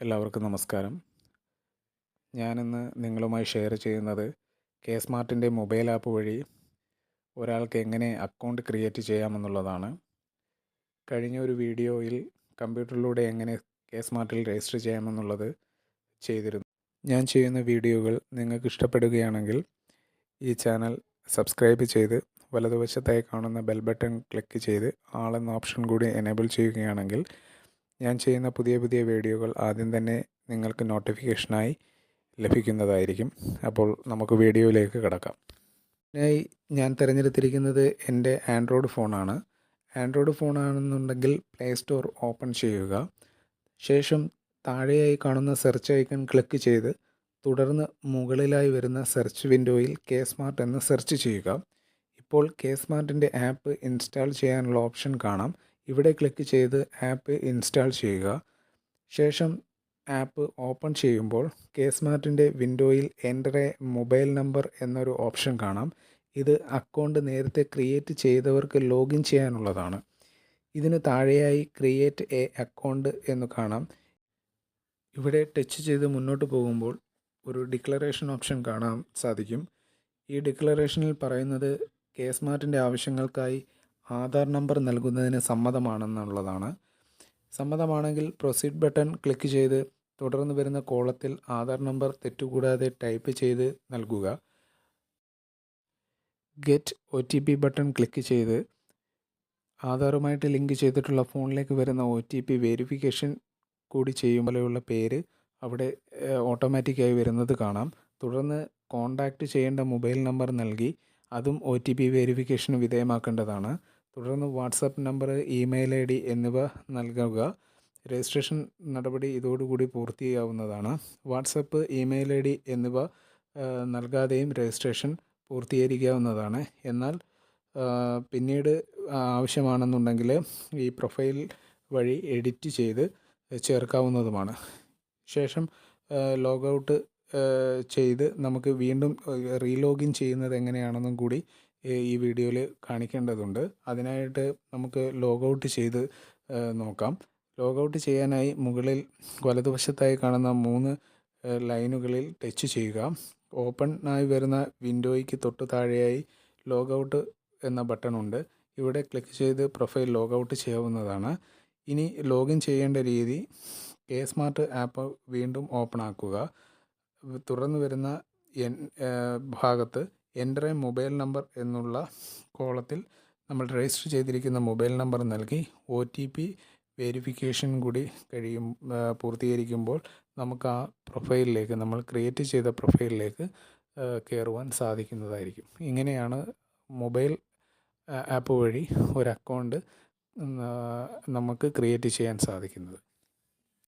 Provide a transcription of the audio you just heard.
എല്ലാവർക്കും നമസ്കാരം. ഞാനിന്ന് നിങ്ങളുമായി ഷെയർ ചെയ്യുന്നത് കെ സ്മാർട്ടിന്റെ മൊബൈൽ ആപ്പ് വഴി ഒരാൾക്ക് എങ്ങനെ അക്കൗണ്ട് ക്രിയേറ്റ് ചെയ്യാമെന്നുള്ളതാണ്. കഴിഞ്ഞ ഒരു വീഡിയോയിൽ കമ്പ്യൂട്ടറിലൂടെ എങ്ങനെ കെ സ്മാർട്ടിൽ രജിസ്റ്റർ ചെയ്യാമെന്നുള്ളത് ചെയ്തിരുന്നു. ഞാൻ ചെയ്യുന്ന വീഡിയോകൾ നിങ്ങൾക്ക് ഇഷ്ടപ്പെടുകയാണെങ്കിൽ ഈ ചാനൽ സബ്സ്ക്രൈബ് ചെയ്ത് വലതുവശത്തായി കാണുന്ന ബെൽ ബട്ടൺ ക്ലിക്ക് ചെയ്ത് ആളെന്ന ഓപ്ഷൻ കൂടി എനേബിൾ ചെയ്യുകയാണെങ്കിൽ ഞാൻ ചെയ്യുന്ന പുതിയ പുതിയ വീഡിയോകൾ ആദ്യം തന്നെ നിങ്ങൾക്ക് നോട്ടിഫിക്കേഷനായി ലഭിക്കുന്നതായിരിക്കും. അപ്പോൾ നമുക്ക് വീഡിയോയിലേക്ക് കിടക്കാം. ഇതിനായി ഞാൻ തിരഞ്ഞെടുത്തിരിക്കുന്നത് എന്റെ ആൻഡ്രോയിഡ് ഫോണാണ്. ആൻഡ്രോയിഡ് ഫോണാണെന്നുണ്ടെങ്കിൽ പ്ലേ സ്റ്റോർ ഓപ്പൺ ചെയ്യുക. ശേഷം താഴെയായി കാണുന്ന സെർച്ച് ഐക്കൺ ക്ലിക്ക് ചെയ്ത് തുടർന്ന് മുകളിലായി വരുന്ന സെർച്ച് വിൻഡോയിൽ കെ സ്മാർട്ട് എന്ന് സെർച്ച് ചെയ്യുക. ഇപ്പോൾ കെ സ്മാർട്ടിന്റെ ആപ്പ് ഇൻസ്റ്റാൾ ചെയ്യാനുള്ള ഓപ്ഷൻ കാണാം. ഇവിടെ ക്ലിക്ക് ചെയ്ത് ആപ്പ് ഇൻസ്റ്റാൾ ചെയ്യുക. ശേഷം ആപ്പ് ഓപ്പൺ ചെയ്യുമ്പോൾ കെ സ്മാർട്ടിന്റെ വിൻഡോയിൽ എന്റർ എ മൊബൈൽ നമ്പർ എന്നൊരു ഓപ്ഷൻ കാണാം. ഇത് അക്കൗണ്ട് നേരത്തെ ക്രിയേറ്റ് ചെയ്തവർക്ക് ലോഗിൻ ചെയ്യാനുള്ളതാണ്. ഇതിന് താഴെയായി ക്രിയേറ്റ് എ അക്കൗണ്ട് എന്ന് കാണാം. ഇവിടെ ടച്ച് ചെയ്ത് മുന്നോട്ട് പോകുമ്പോൾ ഒരു ഡിക്ലറേഷൻ ഓപ്ഷൻ കാണാൻ സാധിക്കും. ഈ ഡിക്ലറേഷനിൽ പറയുന്നത് കെ സ്മാർട്ടിന്റെ ആവശ്യങ്ങൾക്കായി ആധാർ നമ്പർ നൽകുന്നതിന് സമ്മതമാണെന്നുള്ളതാണ്. സമ്മതമാണെങ്കിൽ പ്രൊസീഡ് ബട്ടൺ ക്ലിക്ക് ചെയ്ത് തുടർന്ന് വരുന്ന കോളത്തിൽ ആധാർ നമ്പർ തെറ്റുകൂടാതെ ടൈപ്പ് ചെയ്ത് നൽകുക. Get O T P button click ചെയ്ത് ആധാറുമായിട്ട് ലിങ്ക് ചെയ്തിട്ടുള്ള ഫോണിലേക്ക് വരുന്ന ഒ ടി പി വെരിഫിക്കേഷൻ കൂടി ചെയ്യുമ്പോഴെയുള്ള പേര് അവിടെ ഓട്ടോമാറ്റിക്കായി വരുന്നത് കാണാം. തുടർന്ന് കോൺടാക്റ്റ് ചെയ്യേണ്ട മൊബൈൽ നമ്പർ നൽകി അതും ഒ ടി പി വെരിഫിക്കേഷന് വിധേയമാക്കേണ്ടതാണ്. തുടർന്ന് WhatsApp number email I D എന്നിവ നൽകുക. രജിസ്ട്രേഷൻ നടപടി ഇതോടുകൂടി പൂർത്തിയാവുന്നതാണ്. വാട്സപ്പ് ഇമെയിൽ ഐ ഡി എന്നിവ നൽകാതെയും രജിസ്ട്രേഷൻ പൂർത്തീകരിക്കാവുന്നതാണ്. എന്നാൽ പിന്നീട് ആവശ്യമാണെന്നുണ്ടെങ്കിൽ ഈ പ്രൊഫൈൽ വഴി എഡിറ്റ് ചെയ്ത് ചേർക്കാവുന്നതുമാണ്. ശേഷം ലോഗൗട്ട് ചെയ്ത് നമുക്ക് വീണ്ടും റീലോഗിൻ ചെയ്യുന്നത് എങ്ങനെയാണെന്നും കൂടി ഈ വീഡിയോയിൽ കാണിക്കേണ്ടതുണ്ട്. അതിനായിട്ട് നമുക്ക് ലോഗൗട്ട് ചെയ്ത് നോക്കാം. ലോഗൗട്ട് ചെയ്യാനായി മുകളിൽ വലതുവശത്തായി കാണുന്ന മൂന്ന് ലൈനുകളിൽ ടച്ച് ചെയ്യുക. ഓപ്പൺ ആയി വരുന്ന വിൻഡോയ്ക്ക് തൊട്ട് താഴെയായി ലോഗൗട്ട് എന്ന ബട്ടൺ ഉണ്ട് ഇവിടെ ക്ലിക്ക് ചെയ്ത് പ്രൊഫൈൽ ലോഗൗട്ട് ചെയ്യാവുന്നതാണ്. ഇനി ലോഗിൻ ചെയ്യേണ്ട രീതി കെ സ്മാർട്ട് ആപ്പ് വീണ്ടും ഓപ്പൺ ആക്കുക. തുറന്നു വരുന്ന ഭാഗത്ത് എന്റർ എ മൊബൈൽ നമ്പർ എന്നുള്ള കോളത്തിൽ നമ്മൾ രജിസ്റ്റർ ചെയ്തിരിക്കുന്ന മൊബൈൽ നമ്പർ നൽകി ഒ ടി പി വെരിഫിക്കേഷൻ കൂടി കഴിയും പൂർത്തീകരിക്കുമ്പോൾ നമുക്ക് ആ പ്രൊഫൈലിലേക്ക് നമ്മൾ ക്രിയേറ്റ് ചെയ്ത പ്രൊഫൈലിലേക്ക് കയറുവാൻ സാധിക്കുന്നതായിരിക്കും. ഇങ്ങനെയാണ് മൊബൈൽ ആപ്പ് വഴി ഒരു അക്കൗണ്ട് നമുക്ക് ക്രിയേറ്റ് ചെയ്യാൻ സാധിക്കുന്നത്.